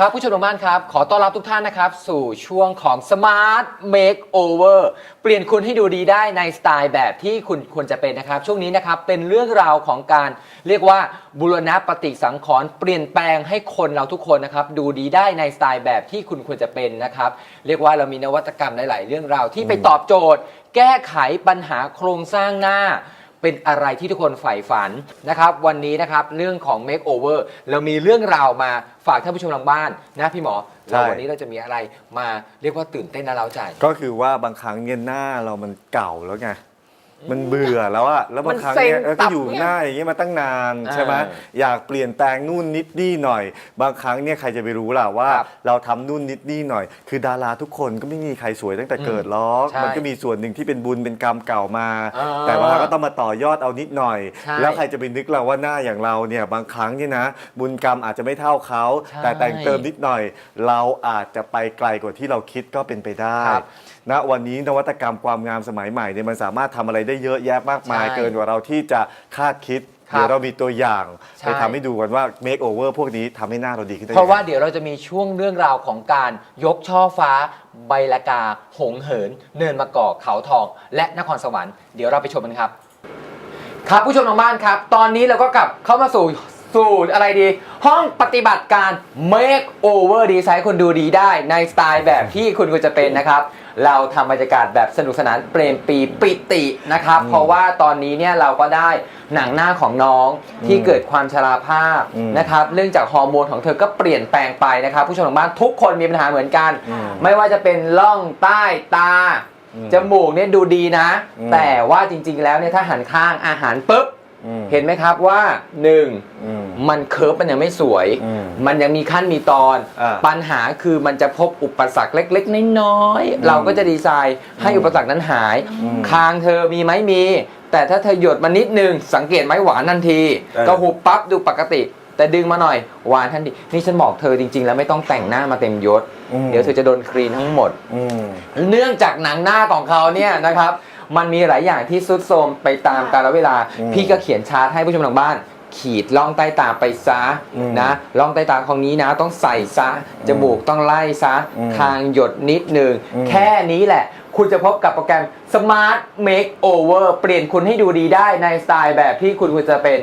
ครับผู้ชมทางบ้านครับ ขอต้อนรับทุกท่านนะครับ สู่ช่วงของ Smart Makeover เปลี่ยนคุณให้ดูดีได้ในสไตล์แบบที่คุณควรจะเป็นนะครับ ช่วงนี้นะครับเป็นเรื่องราวของการเรียกว่าบุรณะปฏิสังขรณ์เปลี่ยนแปลงให้คนเราทุกคนนะครับ ดูดีได้ในสไตล์แบบที่คุณควรจะเป็นนะครับ เรียกว่าเรามีนวัตกรรมหลาย ๆ เรื่องราวที่ไปตอบโจทย์ แก้ไขปัญหาโครงสร้างหน้า เป็นอะไรที่ทุกคนใฝ่ฝันนะครับ วันนี้นะครับเรื่องของ Makeover เรามีเรื่องราวมาฝากท่านผู้ชมทางบ้านนะพี่หมอใช่ เราวันนี้เราจะมีอะไรมาเรียกว่าตื่นเต้นและเร้าใจ ก็คือว่าบางครั้งเนี่ยหน้าเรามันเก่าแล้วไง มันเบื่อแล้วอะแล้วบางครั้งเนี่ยมันเซ็งเออตัก็บอยู่เนี่ยหน้าอย่างเงี้ยมาตั้งนานอ่าใช่ไหมอยากเปลี่ยนแปลงนู่นนิดนี่หน่อย บางครั้งเนี่ยใครจะไปรู้ล่ะว่า ครับเราทำนู่นนิดนี่หน่อย คือดาราทุกคนก็ไม่มีใครสวยตั้งแต่เกิดหรอกใช่มันก็มีส่วนหนึ่งที่เป็นบุญเป็นกรรมเก่ามา อ่าแต่ว่าก็ต้องมาต่อยอดเอานิดหน่อย ใช่แล้วใครจะไปนึกเราว่าหน้าอย่างเราเนี่ยบางครั้งเนี่ยนะ บุญกรรมอาจจะไม่เท่าเขา ใช่แต่แต่งเติมนิดหน่อย เราอาจจะไปไกลกว่าที่เราคิดก็เป็นไปได้ ครับ ณวันนี้นวัตกรรมความงามสมัยใหม่เนี่ยมันสามารถทำอะไรได้เยอะแยะมากมายใช่เกินกว่าเราที่จะคาดคิดครับเดี๋ยวเรามีตัวอย่างใช่ ไปทำให้ดูกันว่า make over พวกนี้ทำให้หน้าเราดีขึ้นได้เพราะว่ายังไง เดี๋ยวเราจะมีช่วงเรื่องราวของการยกช่อฟ้า ใบละกา หงเหิน เนินมะกอกเขาทอง และนครสวรรค์เดี๋ยวเราไปชมกันครับ ครับผู้ชมทางบ้านครับ ตอนนี้เราก็กลับเข้ามาสู่สู่อะไรดี ห้องปฏิบัติการ make over ดีไซน์คนดูดีได้ในสไตล์แบบที่คุณควรจะเป็นนะครับ เราทำบรรยากาศแบบสนุกสนานเปรมปรีปิตินะครับอืมเพราะว่าตอนนี้เนี่ยเราก็ได้หนังหน้าของน้องที่อืมเกิดความชราภาพอืมนะครับเนื่องจากฮอร์โมนของเธอก็เปลี่ยนแปลงไปนะครับ ผู้ชมทางบ้านทุกคนมีปัญหาเหมือนกัน อืมไม่ว่าจะเป็นล่องใต้ตา อืมจมูกเนี่ยดูดีนะ อืม แต่ว่าจริงๆแล้วเนี่ยถ้าหันข้างอาหารปุ๊บอืม เห็นไหมครับว่าหนึ่งอืมมันเคิร์ฟมันยังไม่สวยอืมมันยังมีขั้นมีตอนอ่าปัญหาคือมันจะพบอุปสรรคเล็ก ๆ น้อยๆเราก็จะดีไซน์ให้อืมอุปสรรคนั้นหายอืมคางเธอมีไหมมี แต่ถ้าเธอหยดมานิดนึง สังเกตไหมหวานทันทีเออก็หุบปั๊บดูปกติ แต่ดึงมาหน่อยหวานทันทีนี่ฉันบอกเธอจริง ๆ แล้วไม่ต้องแต่งหน้ามาเต็มยศอืมเดี๋ยวเธอจะโดนครีนทั้งหมดอืมเนื่องจากหนังหน้าของเขาเนี่ยนะครับ มันมีหลายอย่างที่ซุดโทรมไปตามกาลเวลา อืมพี่ก็เขียนชาร์ตให้ผู้ชมทางบ้าน ขีดล่องใต้ตาไปซะอืมนะล่องใต้ตาของนี้นะต้องใส่ซะจมูกต้องไล่ซะอืมคางหยดนิดหนึ่งอืม แค่นี้แหละ คุณจะพบกับโปรแกรม Smart Makeover เปลี่ยนคุณให้ดูดีได้ในสไตล์แบบที่คุณควรจะเป็น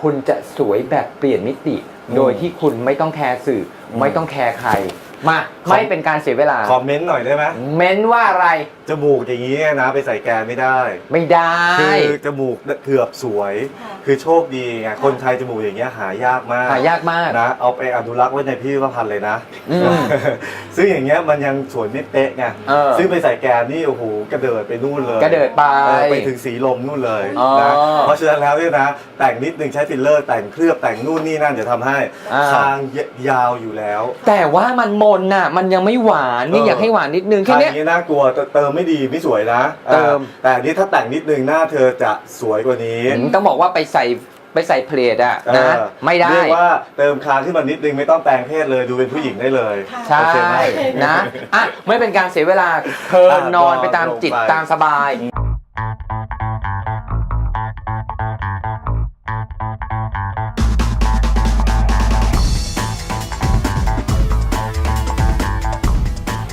คุณจะสวยแบบเปลี่ยนมิติ โดยที่คุณไม่ต้องแคร์สื่ออมไม่ต้องแคร์ใคร มาไม่เป็นการเสียเวลา คอมเมนต์หน่อยได้ไหมเม้นว่าอะไร จมูกอย่างนี้นะไปใส่แกนไม่ได้ ไม่ได้ คือจมูกเกือบสวยค่ะคือโชคดีไงคนไทยจมูกอย่างเงี้ยหายากมากหายากมากนะเอาไปอนุรักษ์ไว้ในพิพิธภัณฑ์เลยนะอืมซึ่งอย่างเงี้ยมันยังสวยไม่เป๊ะไงเออซึ่งไปใส่แกนนี่โอ้โหกระเดิดไปนู่นเลยกระเดิดไปเออไปถึงสีลมนู่นเลยอ๋อนะเพราะฉะนั้นแล้วเนี่ยนะแต่งนิดนึงใช้ฟิลเลอร์แต่งเคลือบแต่งนู่นนี่นั่นจะทำให้อ่าคางยาวอยู่แล้ว แต่ว่ามันมนน่ะ มันยังไม่หวานนี่เออออยากให้หวานนิดนึงแค่คางอเนี้ยย่างนี้น่ากลัวแต่เติมไม่ดีไม่สวยนะเติม อ่าแต่อันนี้ถ้าแต่งนิดนึงหน้าเธอจะสวยกว่านี้ อืมต้องบอกว่าไปใส่ไปใส่เพลทอะเอนะอไม่ได้ เรียกว่าเติมคางที่มันนิดนึงไม่ต้องแปลงเพศเลยดูเป็นผู้หญิงได้เลยค่ะใช่โอเคไหมนะอะไม่เป็นการเสียเวลาเธออะนอนไปตามลงจิตไปตามสบาย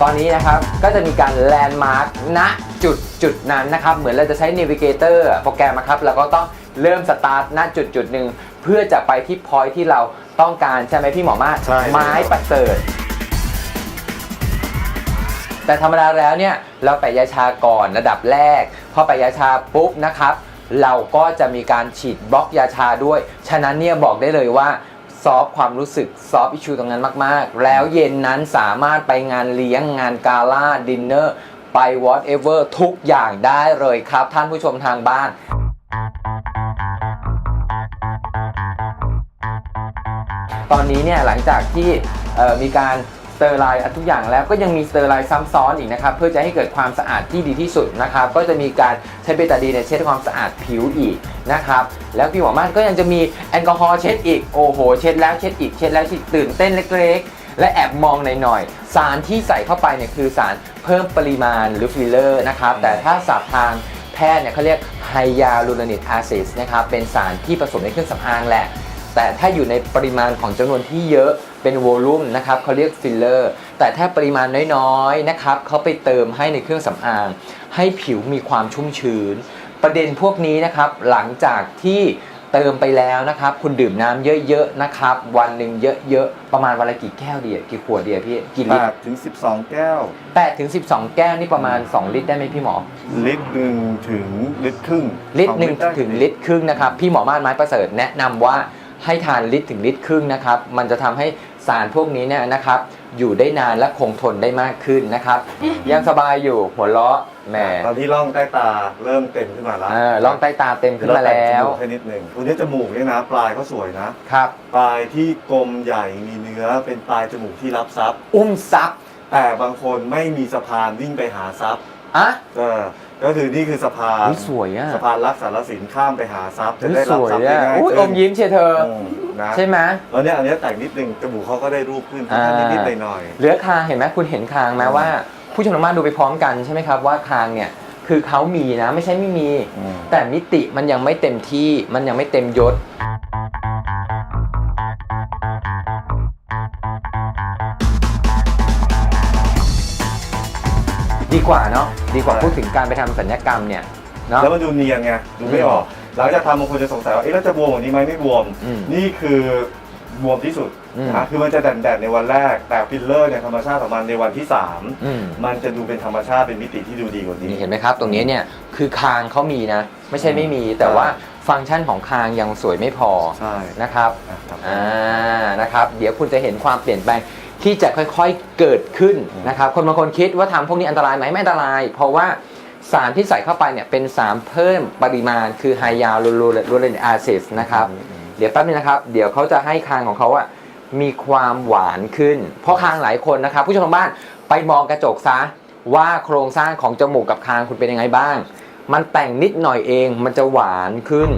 ตอนนี้นะครับ ก็จะมีการแลนด์มาร์กณจุดจุดนั้นนะครับ เหมือนเราจะใช้ Navigator โปรแกรมนะครับเราก็ต้องเริ่มสตาร์ทณจุดจุดหนึ่งเพื่อจะไปที่พอยที่เราต้องการใช่ไหมพี่หมอมาศใช่ ไม้ประเสริฐ แต่ธรรมดาแล้วเนี่ยเราแปะยาชาก่อนระดับแรก พอแปะยาชาปุ๊บนะครับ เราก็จะมีการฉีดบล็อกยาชาด้วย ฉะนั้นเนี่ยบอกได้เลยว่า ซอฟต์ความรู้สึกซอฟต์อิชูตรงนั้นมาก ๆ แล้วเย็นนั้นสามารถไปงานเลี้ยงงานกาล่าดินเนอร์ไป whatever ทุกอย่างได้เลยครับ ท่านผู้ชมทางบ้านตอนนี้เนี่ยหลังจากที่เอ่อมีการส เตอร์ไลน์ทุกอย่างแล้วก็ยังมีสเตอร์ไลน์ซ้ำซ้อนอีกนะครับเพื่อจะให้เกิดความสะอาดที่ดีที่สุดนะครับก็จะมีการใช้เบตาดีนเนี่ยเช็ดความสะอาดผิวอีกนะครับแล้วพี่หมอม่านก็ยังจะมีแอลกอฮอล์เช็ดอีกโอ้โหเช็ดแล้วเช็ดอีกเช็ดแล้วช็ดตื่นเต้นเล็กๆ และแอบมองหน่อยๆสารที่ใส่เข้าไปเนี่ยคือสารเพิ่มปริมาณหรือฟิลเลอร์นะครับแต่ถ้าศัพท์ทางแพทย์เนี่ยเขาเรียกไฮยาลูโรนิกแอซิดนะครับเป็นสารที่ผสมในเครื่องสำอางแหละแต่ถ้าอยู่ในปริมาณของจำนวนที่เยอะ เป็นโวลูมนะครับเขาเรียกฟิลเลอร์แต่ถ้าปริมาณน้อยๆนะครับเขาไปเติมให้ในเครื่องสำอาง ให้ผิวมีความชุ่มชื้น ประเด็นพวกนี้นะครับหลังจากที่เติมไปแล้วนะครับ คุณดื่มน้ำเยอะๆนะครับ วันหนึ่งเยอะๆ ประมาณวันละกี่แก้วดีอะกี่ขวดดีอะพี่กี่ลิตร8ถึง 12 แก้วแปดถึงสิบสองแก้วนี่ประมาณ 2 ลิตรได้ไหมพี่หมอ ลิตรหนึ่งถึงลิตรครึ่งลิตรหนึ่งสอได้ถึงลิตรครึ่งนะครับ พี่หมอมาศไม้ประเสริฐแนะนำว่า ให้ทานลิตรถึงลิตรครึ่งนะครับ มันจะทำให้สารพวกนี้เนี่ยนะครับ อยู่ได้นานและคงทนได้มากขึ้นนะครับ ยังสบายอยู่หัวเราะแหมตอนนี้ร่องใต้ตาเริ่มเต็มขึ้นมาแล้วเออล่องใต้ตาเต็มขึ้นมาแล้วให้นิดหนึ่งตัวนี้จมูกเนี่ยนะ ปลายเขาสวยนะครับ ปลายที่กลมใหญ่มีเนื้อเป็นปลายจมูกที่รับซับอุ้มซับแต่บางคนไม่มีสะพานวิ่งไปหาซับ อะ เออก็คือนี่คือสะพานอุ๊ยสวยอะ สะพานรักสารสินข้ามไปหาซับจะอุ๊ยได้สรับวยซับได้อะง่ายอุ้ยอขึ้นมยิ้มเชียร์เธออืมนะใช่ไหมแล้วเนี่ยอันเนี้ยแต่งนิดนึงจมูกเขาก็ได้รูปขึ้นอ่าแค่นิดๆหน่อย เหลือคางเห็นไหมคุณเห็นคางไหมว่า ผู้ชมทางบ้านดูไปพร้อมกันใช่ไหมครับว่าคางเนี่ยคือเขามีนะไม่ใช่ไม่มีๆอืม แต่มิติมันยังไม่เต็มที่มันยังไม่เต็มยศ กว่าเนาะดีกว่าพูดถึงการไปทำสัญญกรรมเนี่ยเนาะ แล้วมันดูเนียนไงดูไม่ออก หลังจากทำบางคนจะสงสัยว่าเอ๊ะแล้วจะบวมกว่านี้ไหมไม่บวม อืมนี่คือบวมที่สุดอืม นะคือมันจะแดดๆในวันแรก แต่ฟิลเลอร์เนี่ยธรรมชาติของมันในวันที่3อืมมันจะดูเป็นธรรมชาติเป็นมิติที่ดูดีกว่านี้ นี่เห็นไหมครับ ตรงนี้เนี่ยคือคางเขามีนะ ไม่ใช่ไม่มี แต่ว่าฟังก์ชันของคางยังสวยไม่พอใช่นะครับอะครับ อ่านะครับ เดี๋ยวคุณจะเห็นความเปลี่ยนแปลง ที่จะค่อยๆเกิดขึ้นนะครับ คนบางคนคิดว่าทำพวกนี้อันตรายไหมไม่อันตราย เพราะว่าสารที่ใส่เข้าไปเนี่ยเป็นสารเพิ่มปริมาณคือไฮยาลูรูลูเรนอาซิสนะครับ เดี๋ยวแป๊บนึงนะครับ เดี๋ยวเขาจะให้คางของเขาอะมีความหวานขึ้น เพราะคางหลายคนนะครับ ผู้ชมทางบ้านไปมองกระจกซะว่าโครงสร้างของจมูกกับคางคุณเป็นยังไงบ้าง มันแต่งนิดหน่อยเองมันจะหวานขึ้น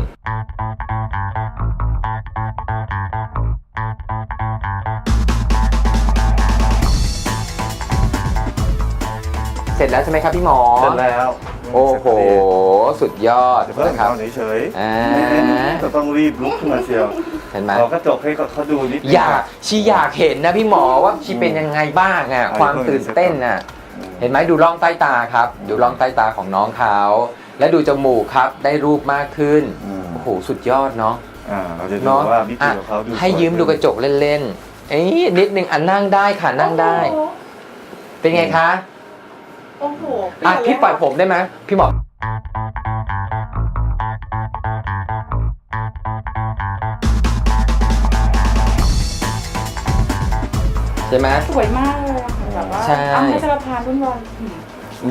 ร็จแล้วใช่ไหมครับพี่หมอ เสร็จแล้วโอ้โห สุดยอดเดี๋ยวเพิ่มนะครับ เอาเฉยอ่า ๆจะต้องรีบลุกขึ้นมาเชียวเห็นไหมเอากระจกให้เขาดูนิดนึง อยากชีอยากเห็นนะพี่หมอว่าชีเป็นยังไงบ้างอะอืมความตื่นเต้นอะ เห็นไหมดูร่องใต้ตาครับ ดูร่องใต้ตาของน้องเขา และดูจมูกครับได้รูปมากขึ้นอืม โอ้โหสุดยอดเนาะอ่าเราจะดูเนาะว่ามิติอะของเขาดูให้สวยืมดูกระจกเล่นๆเอ้ยนิดนึงอะนั่งได้ค่ะนั่งได้ เป็นไงคะ โอ้โหอะพี่ปล่อยผมได้ไหมพี่หมอใช่ไหม สวยมากเลยอะค่ะแบบว่าใช่ อ้ำให้จรพานรุ่นวัน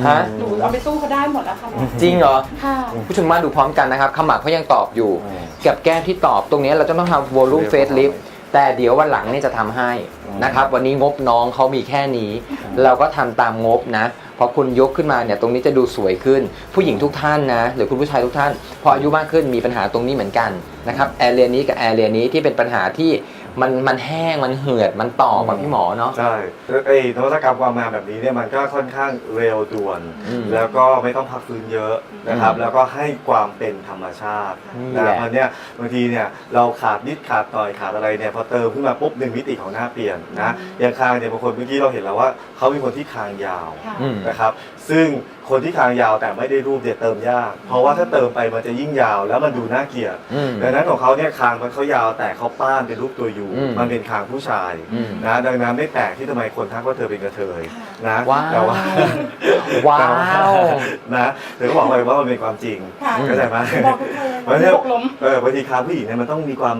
ฮะ หนูเอาไปสู้เขาได้หมดแล้วค่ะจริงเหรอ ค่ะ ผู้ชมมาดูพร้อมกันนะครับขมักเขายังตอบอยู่ อืมกับแก้มที่ตอบตรงนี้เราจะต้องทำ volume เรียบร้อย face lift แต่เดี๋ยววันหลังเนี่ยจะทำให้อืมนะครับ วันนี้งบน้องเขามีแค่นี้ เราก็ทำตามงบนะพ อคุณยกขึ้นมาเนี่ยตรงนี้จะดูสวยขึ้น ผู้หญิงทุกท่านนะหรือคุณผู้ชายทุกท่าน พออายุมากขึ้นมีปัญหาตรงนี้เหมือนกันนะครับแอเรียนี้กับแอเรียนี้ที่เป็นปัญหาที่ มันมันแห้งมันเหือดมันต่อกว่าพี่หมอเนาะ ใช่ไอ้นวัตกรรมความงามแบบนี้เนี่ยมันก็ค่อนข้างเร็วด่วน อืมแล้วก็ไม่ต้องพักฟื้นเยอะนะครับอืมแล้วก็ให้ความเป็นธรรมชาตินี่แหนะละ มันเนี่ยบางทีเนี่ยเราขาดนิดขาดหน่อยขาดอะไรเนี่ยพอเติมขึ้นมาปุ๊บหนึ่งมิติของหน้าเปลี่ยนนะอย่างคางเนี่ยบางคนเมื่อกี้เราเห็นแล้วว่าเขาเป็นคนที่คางยาว ค่ะ อืม นะครับซึ่งคนที่คางยาวแต่ไม่ได้รูปเนี่ยเติมยาก เพราะว่าถ้าเติมไปมันจะยิ่งยาวแล้วมันดูน่าเกลียดอืม ดังนั้นของเขาเนี่ยคางมันเขายาวแต่เขาป้านเป็นรูปตัวยูอืมมันเป็นคางผู้ชายอืม นะดังนั้นไม่แปลกที่ทำไมคนทักว่าเธอเป็นกระเทยนะว้าวแต่ว่าว้าแต่วนะเธอก็บอกเลยว่ามันเป็นความจริงค่ะ เข้าใจไหม บอกทุกคนเพราะฉะนั้นบกล้ม เออบางทีคางผู้หญิงเนี่ยมันต้องมีความ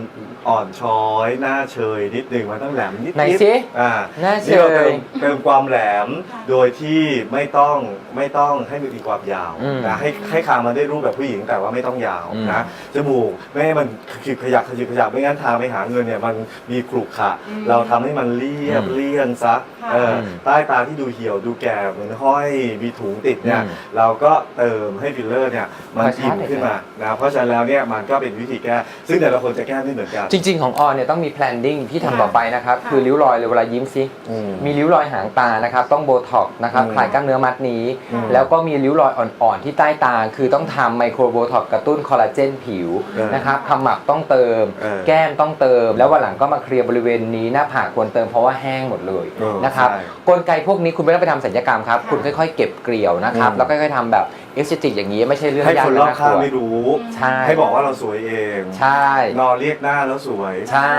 อ่อนช้อยหน้าเชยนิดนึงมันต้องแหลมนิดๆไหนสิอ่าหน้าเชนี่เราเติยมเติมความแหลมค่ะโดยที่ไม่ต้องไม่ต้องให้มันมีความยาวอืมนะให้ให้คางมันได้รูปแบบผู้หญิงแต่ว่าไม่ต้องยาวอืม นะจมูกไม่ให้มันขยิบขยับขยิบขยับไม่งั้นทางไปหาเงินเนี่ยมันมีกรุขระอืมเราทำให้มันเรียบอืมเลี่ยนซะค่ะ เออใต้ตาที่ดูเหี่ยวดูแก่เหมือนห้อยมีถุงติดเนี่ยอืมเราก็เติมให้ฟิลเลอร์เนี่ยมันขอชาอิ่ร์มจหน่อยขึ้นมานะเพราะฉะนั้นแล้วเนี่ยมันก็เป็นวิธีแก้ซึ่งแต่ละคนจะแก้ไม่เหมือนกันจริง ๆ ของออนเนี่ยต้องมี planning ที่ทำค่ะต่อไปนะครับ ค่ะ คือริ้วรอยเลยเวลายิ้มซิอืม มีริ้วรอยหางตานะครับ ต้องโบท็อกซ์นะครับอืม คลายกล้ามเนื้อมัดนี้ อืมแล้วก็มีริ้วรอยอ่อนๆที่ใต้ตา คือต้องทำไมโครโบท็อกซ์กระตุ้นคอลลาเจนผิวเออนะครับขมับต้องเติม เออแก้มต้องเติม แล้ววันหลังก็มาเคลียร์บริเวณนี้หน้าผากควรเติมเพราะว่าแห้งหมดเลยเออนะครับใช่กลไกพวกนี้คุณไม่ต้องไปทำศัลยกรรมครับ ค่ะ คุณค่อย ๆ เก็บเกลียวนะครับอืม แล้วก็ค่อยๆทำแบบ เอสติกอย่างนี้ไม่ใช่เรื่องให้ยากคนและรอบน่ากข้างลัวไม่รู้ ใช่ให้บอกว่าเราสวยเองใช่ นอนเรียกหน้าแล้วสวย ใช่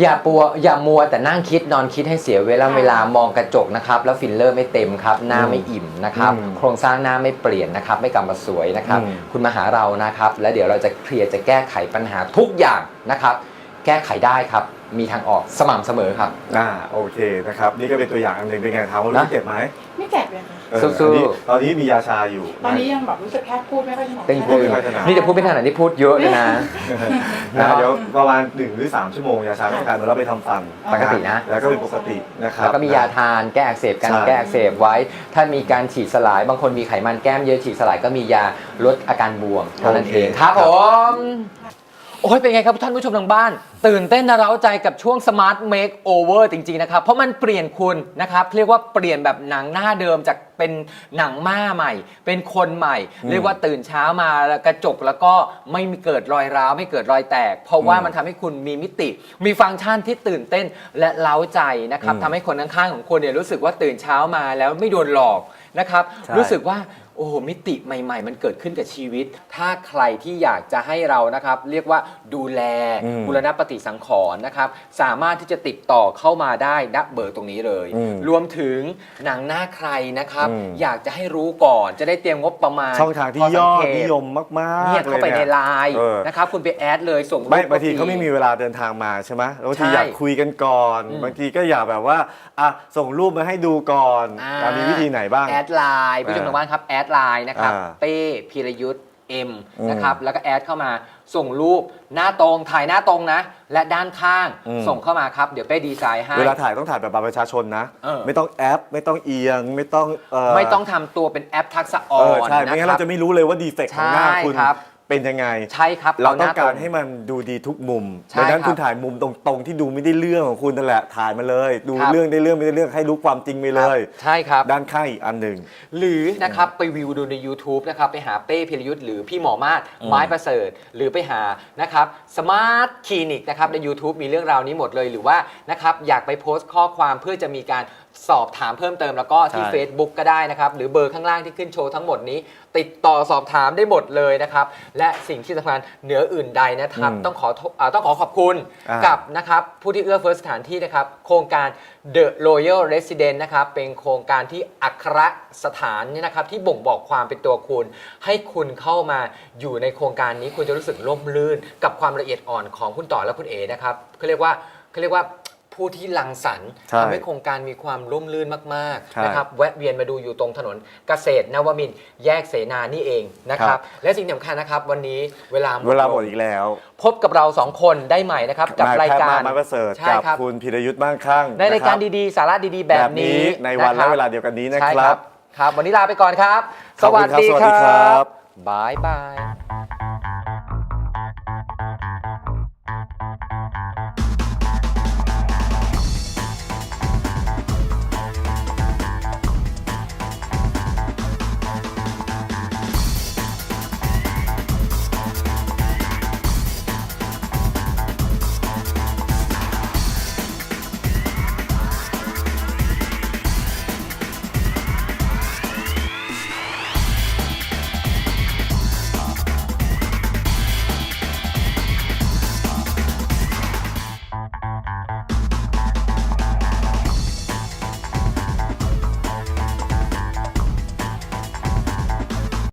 อย่าปัวอย่ามัวแต่นั่งคิดนอนคิดให้เสียเวลาค่ะเวลามองกระจกนะครับ แล้วฟิลเลอร์ไม่เต็มครับ หน้าไม่อิ่มนะครับ อืมโครงสร้างหน้าไม่เปลี่ยนนะครับ ไม่กลับมาสวยนะครับ อืม คุณมาหาเรานะครับ แล้วเดี๋ยวเราจะเคลียร์จะแก้ไขปัญหาทุกอย่างนะครับ แก้ไขได้ครับ มีทางออกสม่ำเสมอครับ อ่าโอเคนะครับ นี่ก็เป็นตัวอย่างอันหนึ่งเป็นไงถามว่ารู้สึกเจ็บไหมไม่แก่เลยค่ะ เออสู้ๆ อันนี้ตอนนี้มียาชาอยู่ตอนนี้ยังแบบรู้สึกแค่พูดไม่ค่อยถนัดเต้นพูพูดดไม่ค่อยถนัดนี่จะพูดไม่ถนัดนี่พูดเยอะเลยนะ นะเดี๋ยวประมาณหนึ่งหรือสามชั่วโมงยาชาไม่การเดี๋ยวเราไปทำฟันปกตินะ แล้วก็เป็นปกตินะครับ แล้วก็มียาทานแก้อักเสบกันใช่ แก้อักเสบไว้ ถ้ามีการฉีดสลาย บางคนมีไขมันแก้มเยอะฉีดสลายก็มียาลดอาการบวมเท่านั้นเองครับผม โอ้ยเป็นไงครับท่านผู้ชมทางบ้าน ตื่นเต้นนะเร้าใจกับช่วง Smart Makeover จริง ๆ นะครับ เพราะมันเปลี่ยนคุณนะครับเรียกว่าเปลี่ยนแบบหนังหน้าเดิมจากเป็นหนังม้าใหม่ เป็นคนใหม่อืมเรียกว่าตื่นเช้ามาแล้วกระจกแล้วก็ไม่มีเกิดรอยร้าวไม่เกิดรอยแตก เพราะว่าอืมมันทำให้คุณมีมิติ มีฟังก์ชันที่ตื่นเต้นและเล้าใจนะครับอืมทำให้คนข้างๆของคุณเนี่ยรู้สึกว่าตื่นเช้ามาแล้วไม่โดนหลอกนะครับใช่รู้สึกว่า โอ้โหมิติใหม่ ๆ มันเกิดขึ้นกับชีวิต ถ้าใครที่อยากจะให้เรานะครับ เรียกว่าดูแลอืมบุรณปฏิสังขรณ์นะครับ สามารถที่จะติดต่อเข้ามาได้ณเบอร์ตรงนี้เลย อืมรวมถึงหนังหน้าใครนะครับ อืม อยากจะให้รู้ก่อนจะได้เตรียมงบประมาณช่องทางที่พสัยอดเกตนิยมมากๆเนี่ยลเข้าไปในไลน์เออ นะครับคุณไปแอดเลยส่งรูปไม่บางทีฟรีเขาไม่มีเวลาเดินทางมาใช่ไหมแล้วบางทีใช่อยากคุยกันก่อน อืมบางทีก็อยากแบบว่าอะส่งรูปมาให้ดูก่อนอ่า อะมีวิธีไหนบ้าง แอดไลน์ผู้ชมทางบ้านครับแอดไลน์นะครับ อ่าเป้พีรยุทธ์เอ็มอืมนะครับ แล้วก็แอดเข้ามาส่งรูปหน้าตรงถ่ายหน้าตรงนะ และด้านข้างอืม ส่งเข้ามาครับ เดี๋ยวเป้ดีไซน์ให้ เวลาถ่ายต้องถ่ายแบบบัตรประชาชนนะ เออ ไม่ต้องแอป ไม่ต้องเอียง ไม่ต้องเไม่ต้องทำตัวเป็นแอปทักษะอ่อเออนใช่ ไม่งั้นคเราจะไม่รู้เลยว่าดีเฟกต์ของหน้าใช่คุณ ครับ เป็นยังไง ใช่ครับเราต้องหน้การงให้มันดูดีทุกมุมใช่ดังนั้นครับคุณถ่ายมุมตรงๆ ที่ดูไม่ได้เรื่องของคุณนั่นแหละถ่ายมาเลย ดูครับเรื่องได้เรื่องไม่ได้เรื่องให้รู้ความจริงไปเลย ใช่ครับ ด้านข้างอีกอันหนึ่งหรือนะครับไปวิวดูใน YouTube นะครับไปหาเป้พิรยุทธ์หรือพี่หมอมาศอืมไม้ประเสริฐ หรือไปหานะครับสมาร์ทคลินิกนะครับใน YouTube มีเรื่องราวนี้หมดเลยหรือว่านะครับอยากไปโพสต์ข้อความเพื่อจะมีการ สอบถามเพิ่มเติมแล้วก็ที่ ใช่ Facebook ก็ได้นะครับ หรือเบอร์ข้างล่างที่ขึ้นโชว์ทั้งหมดนี้ ติดต่อสอบถามได้หมดเลยนะครับ และสิ่งที่สำคัญเหนืออื่นใดนะครับ อืมต้องขอโทอ่าต้องขอขอบคุณอ่ากับนะครับผู้ที่เอื้อเฟื้อสถานที่นะครับ โครงการ The Royal Resident นะครับ เป็นโครงการที่อัครสถานเนี่ยนะครับ ที่บ่งบอกความเป็นตัวคุณ ให้คุณเข้ามาอยู่ในโครงการนี้คุณจะรู้สึกร่มรื่น กับความละเอียดอ่อนของคุณต่อและคุณเอ๋นะครับเขาเรียกว่าเขาเรียกว่า ผู้ที่รังสรรค์ใช่ทำให้โครงการมีความร่มรื่นมากใช่ๆนะครับแวะเวียนมาดูอยู่ตรงถนนเกษตรนวมินทร์แยกเสนานี่เองนะคครัรับ บ และสิ่งสำคัญนะครับ วันนี้เวลาเวลาหมงดอีกแล้วพบกับเราสองคนได้ใหม่นะครับกับนายรายแพทย์การมาไม้ประเสริฐใช่กับครับ คุณพิรยุทธ์บ้างข้างในรายการะคบดีๆ สาระดีๆ แบบนี้ในวันคและรับเวลาเดียวกันนี้นะใช่ครับ ครับ วันนี้ลาไปก่อนครับขอบคุณครับสวัสดีครับบายบาย